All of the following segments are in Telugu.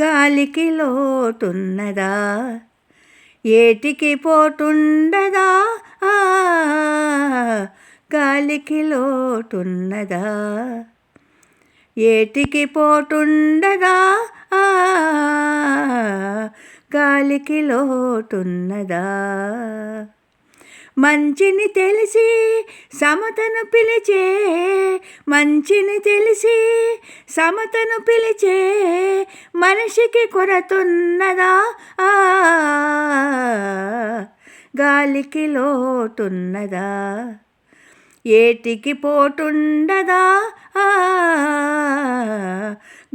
గాలికి లోటున్నదా? ఏటికి పోటుండదా ఆ, గాలికి లోటున్నదా? ఏటికి పోటుండదా ఆ, గాలికి లోటున్నదా? మంచిని తెలిసి సమతను పిలిచే మంచిని తెలిసి సమతను పిలిచే మనిషికి కొరతున్నదా? ఆ, గాలికి లోటున్నదా? ఏటికి పోటుండదా ఆ,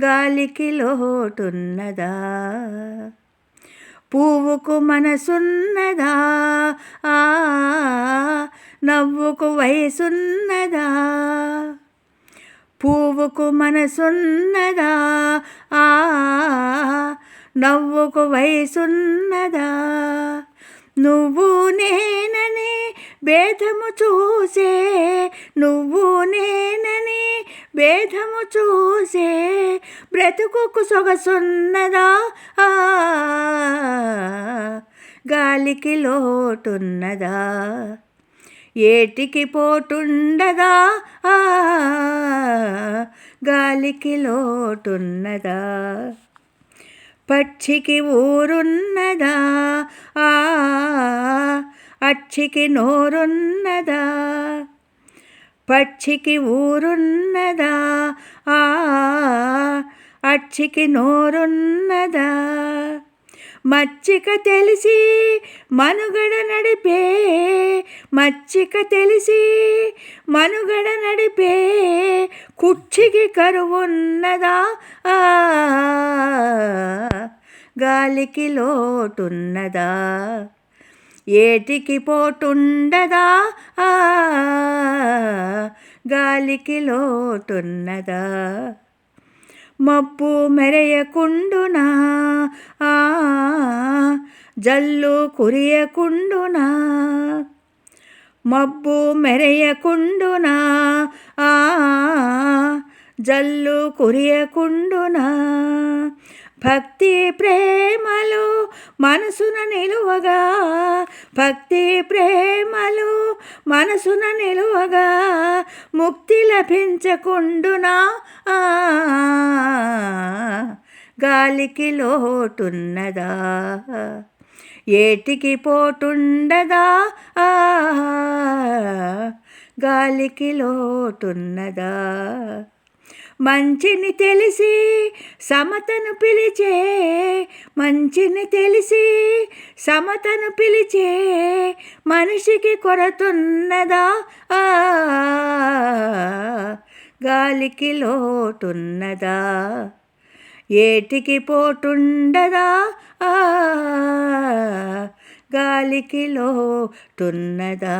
గాలికి లోటున్నదా? పువ్వుకు మనసున్నదా? ఆ, నవ్వుకు వయసున్నదా? పువ్వుకు మనసున్నదా? ఆ, నవ్వుకు వయసున్నదా? నువ్వు నేనని భేదము చూసే నువ్వు నేనని భేదము చూసే బ్రతుకుకు సొగసున్నదా? ఆ, గాలికి లోటున్నదా? ఏటికి పోటుండదా ఆ, గాలికి లోటున్నదా? పక్షికి ఊరున్నదా? ఆ అచ్చికి నోరున్నదా? పక్షికి ఊరున్నదా? ఆ అచ్చికి నోరున్నదా? మచ్చిక తెలిసి మనుగడ నడిపే మచ్చిక తెలిసి మనుగడ నడిపే కుర్చీకి కరువున్నదా? ఆ, గాలికి లోటున్నదా? ఏటికి పోటుండదా ఆ, గాలికి లోటున్నదా? మబ్బు మెరయకుండునా? ఆ, జల్లు కురియకుండునా? మబ్బు మెరయకుండునా? ఆ, జల్లు కురియకుండునా? భక్తి ప్రేమలు మనసున నిలువగా. భక్తి ప్రేమలు మనసున నిలువగా. ముక్తి లభించకుండునా? ఆ, గాలికి లోటున్నదా? ఏటికి పోటుండదా? ఆ, గాలికి లోటున్నదా? మంచిని తెలిసి సమతను పిలిచే మంచిని తెలిసి సమతను పిలిచే మనిషికి కొరతున్నదా? ఆ, గాలికి లోటున్నదా? ఏటికి పోటుండదా? ఆ, గాలికి లోటున్నదా?